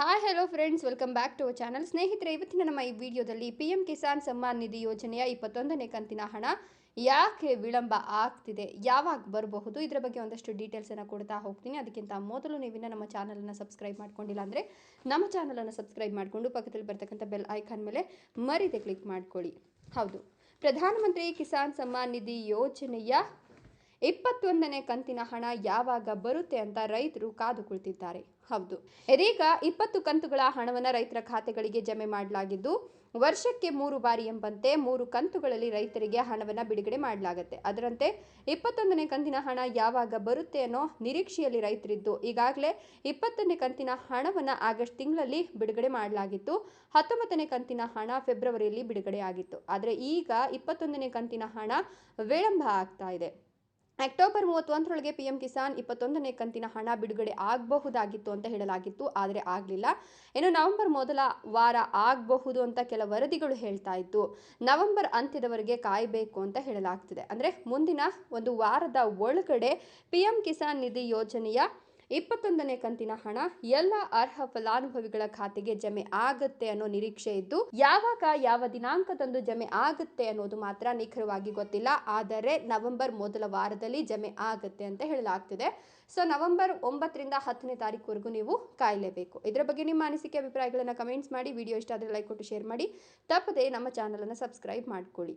Hi hello friends welcome back to our channel ಸ್ನೇಹಿತರೆ, ಇವತ್ತಿನ ನಮ್ಮ ಈ ವಿಡಿಯೋದಲ್ಲಿ ಪಿ ಎಂ ಕಿಸಾನ್ ಸಮ್ಮಾನ್ ನಿಧಿ ಯೋಜನೆಯ ಇಪ್ಪತ್ತೊಂದನೇ ಕಂತಿನ ಹಣ ಯಾಕೆ ವಿಳಂಬ ಆಗ್ತಿದೆ? ಯಾವಾಗ ಬರಬಹುದು? ಇದರ ಬಗ್ಗೆ ಒಂದಷ್ಟು ಡೀಟೇಲ್ಸನ್ನು ಕೊಡ್ತಾ ಹೋಗ್ತೀನಿ. ಅದಕ್ಕಿಂತ ಮೊದಲು ನೀವಿನ್ನ ನಮ್ಮ ಚಾನಲನ್ನು ಸಬ್ಸ್ಕ್ರೈಬ್ ಮಾಡ್ಕೊಂಡಿಲ್ಲ ಅಂದರೆ ನಮ್ಮ ಚಾನಲನ್ನು ಸಬ್ಸ್ಕ್ರೈಬ್ ಮಾಡಿಕೊಂಡು ಪಕ್ಕದಲ್ಲಿ ಬರ್ತಕ್ಕಂಥ ಬೆಲ್ ಐಕಾನ್ ಮೇಲೆ ಮರಿದೆ ಕ್ಲಿಕ್ ಮಾಡ್ಕೊಳ್ಳಿ. ಹೌದು. ಪ್ರಧಾನಮಂತ್ರಿ ಕಿಸಾನ್ ಸಮ್ಮಾನ್ ನಿಧಿ ಯೋಜನೆಯ ಇಪ್ಪತ್ತೊಂದನೇ ಕಂತಿನ ಹಣ ಯಾವಾಗ ಬರುತ್ತೆ ಅಂತ ರೈತರು ಕಾದು ಕುಳಿತಿದ್ದಾರೆ ಹೌದು. ಇದೀಗ ಇಪ್ಪತ್ತು ಕಂತುಗಳ ಹಣವನ್ನು ರೈತರ ಖಾತೆಗಳಿಗೆ ಜಮೆ ಮಾಡಲಾಗಿದ್ದು, ವರ್ಷಕ್ಕೆ ಮೂರು ಬಾರಿ ಎಂಬಂತೆ ಮೂರು ಕಂತುಗಳಲ್ಲಿ ರೈತರಿಗೆ ಹಣವನ್ನು ಬಿಡುಗಡೆ ಮಾಡಲಾಗುತ್ತೆ. ಅದರಂತೆ ಇಪ್ಪತ್ತೊಂದನೇ ಕಂತಿನ ಹಣ ಯಾವಾಗ ಬರುತ್ತೆ ಅನ್ನೋ ನಿರೀಕ್ಷೆಯಲ್ಲಿ ರೈತರಿದ್ದು, ಈಗಾಗಲೇ ಇಪ್ಪತ್ತನೇ ಕಂತಿನ ಹಣವನ್ನು ಆಗಸ್ಟ್ ತಿಂಗಳಲ್ಲಿ ಬಿಡುಗಡೆ ಮಾಡಲಾಗಿತ್ತು. ಹತ್ತೊಂಬತ್ತನೇ ಕಂತಿನ ಹಣ ಫೆಬ್ರವರಿಯಲ್ಲಿ ಬಿಡುಗಡೆ ಆಗಿತ್ತು. ಆದರೆ ಈಗ ಇಪ್ಪತ್ತೊಂದನೇ ಕಂತಿನ ಹಣ ವಿಳಂಬ ಆಗ್ತಾ ಇದೆ. ಅಕ್ಟೋಬರ್ ಮೂವತ್ತೊಂದರೊಳಗೆ ಪಿ ಎಂ ಕಿಸಾನ್ ಇಪ್ಪತ್ತೊಂದನೇ ಕಂತಿನ ಹಣ ಬಿಡುಗಡೆ ಆಗಬಹುದಾಗಿತ್ತು ಅಂತ ಹೇಳಲಾಗಿತ್ತು, ಆದರೆ ಆಗಲಿಲ್ಲ. ಇನ್ನು ನವೆಂಬರ್ ಮೊದಲ ವಾರ ಆಗಬಹುದು ಅಂತ ಕೆಲ ವರದಿಗಳು ಹೇಳ್ತಾ ಇತ್ತು. ನವೆಂಬರ್ ಅಂತ್ಯದವರೆಗೆ ಕಾಯಬೇಕು ಅಂತ ಹೇಳಲಾಗ್ತಿದೆ. ಅಂದರೆ ಮುಂದಿನ ಒಂದು ವಾರದ ಒಳಗಡೆ ಪಿ ಎಂ ಕಿಸಾನ್ ನಿಧಿ ಯೋಜನೆಯ ಇಪ್ಪತ್ತೊಂದನೇ ಕಂತಿನ ಹಣ ಎಲ್ಲ ಅರ್ಹ ಫಲಾನುಭವಿಗಳ ಖಾತೆಗೆ ಜಮೆ ಆಗುತ್ತೆ ಅನ್ನೋ ನಿರೀಕ್ಷೆ ಇದ್ದು, ಯಾವಾಗ ಯಾವ ದಿನಾಂಕದಂದು ಜಮೆ ಆಗುತ್ತೆ ಅನ್ನೋದು ಮಾತ್ರ ನಿಖರವಾಗಿ ಗೊತ್ತಿಲ್ಲ. ಆದರೆ ನವೆಂಬರ್ ಮೊದಲ ವಾರದಲ್ಲಿ ಜಮೆ ಆಗುತ್ತೆ ಅಂತ ಹೇಳಲಾಗ್ತಿದೆ. ಸೊ, ನವೆಂಬರ್ ಒಂಬತ್ತರಿಂದ ಹತ್ತನೇ ತಾರೀಕುವರೆಗೂ ನೀವು ಕಾಯಲೇಬೇಕು. ಇದರ ಬಗ್ಗೆ ನಿಮ್ಮ ಅನಿಸಿಕೆ, ಅಭಿಪ್ರಾಯಗಳನ್ನು ಕಮೆಂಟ್ಸ್ ಮಾಡಿ, ವಿಡಿಯೋ ಇಷ್ಟ ಆದರೆ ಲೈಕ್ ಕೊಟ್ಟು ಶೇರ್ ಮಾಡಿ. ತಪ್ಪದೆ ನಮ್ಮ ಚಾನಲನ್ನು ಸಬ್ಸ್ಕ್ರೈಬ್ ಮಾಡ್ಕೊಳ್ಳಿ.